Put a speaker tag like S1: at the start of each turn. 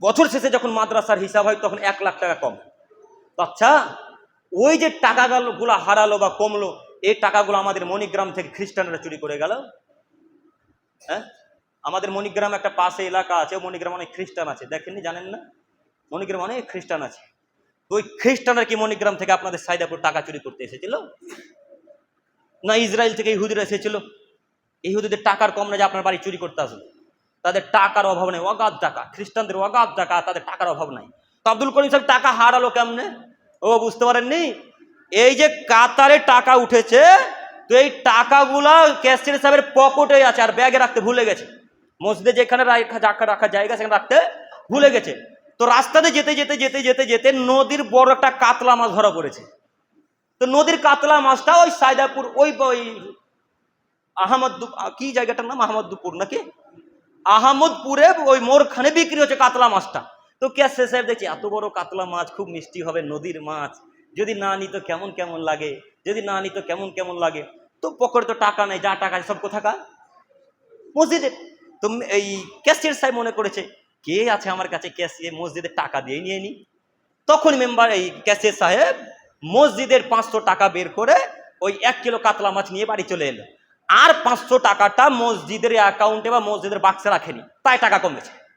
S1: বছর শেষে যখন মাদ্রাসার হিসাব হয়, তখন এক লাখ টাকা কম। আচ্ছা ওই যে টাকাগুলো হারালো বা কমলো, এই টাকাগুলো আমাদের মণিগ্রাম থেকে খ্রিস্টানরা চুরি করে গেল। হ্যাঁ? আমাদের মণিগ্রাম একটা পাশে এলাকা আছে, মণিগ্রাম অনেক খ্রিস্টান আছে। দেখেননি, জানেন না? মণিগ্রাম অনেক খ্রিস্টান আছে। ওই খ্রিস্টানরা কি মণিগ্রাম থেকে আপনাদের সাইদাপুর টাকা চুরি করতে এসেছিল? না ইসরায়েল থেকে ইহুদিরা এসেছিল? ইহুদিদের টাকার কম না যে আপনার বাড়ি চুরি করতে আসবে? তাদের টাকার অভাব নেই, অগাধ টাকা, খ্রিস্টানদের অগাধ টাকা, তাদের টাকার অভাব নাই। তো আব্দুল করিম সাহেব টাকা হারালো কেমনে? ও বুঝতে পারেননি? এই যে কাতারে টাকা উঠেছে, তো এই টাকাগুলা ক্যাশিয়ার সাহেবের পকেটে আছে আর ব্যাগে রাখতে ভুলে গেছে। মসজিদে যেখানে রাখা রাখা রাখা জায়গা সেখানে রাখতে ভুলে গেছে। তো রাস্তাতে যেতে যেতে যেতে যেতে যেতে নদীর বড় একটা কাতলা মাছ ধরা পড়েছে। তো নদীর কাতলা মাছটা ওই সাইদাপুর, ওই ওই আহমদ কি জায়গাটার নাম? আহমদপুর নাকি? আহমদপুরে ওই মোরখানে বিক্রি হচ্ছে কাতলা মাছটা। তো ক্যাশে সাহেব দেখছি, এত বড় কাতলা মাছ, খুব মিষ্টি হবে নদীর মাছ। যদি না নিত কেমন কেমন লাগে? যদি না নিত কেমন কেমন লাগে? তো পকেটে তো টাকা নেই, যা টাকা সব কোথাকার? মসজিদে তো এই ক্যাশিয়ার সাহেব মনে করেছে, কে আছে আমার কাছে ক্যাশিয়ার? মসজিদের টাকা দিয়ে নিয়ে নি। তখন মেম্বার এই ক্যাশিয়ার সাহেব মসজিদের পাঁচশো টাকা বের করে ওই এক কিলো কাতলা মাছ নিয়ে বাড়ি চলে এলো। আর পাঁচশো টাকাটা মসজিদের অ্যাকাউন্টে বা মসজিদের বাক্সে রাখেনি তাই টাকা কমেছে।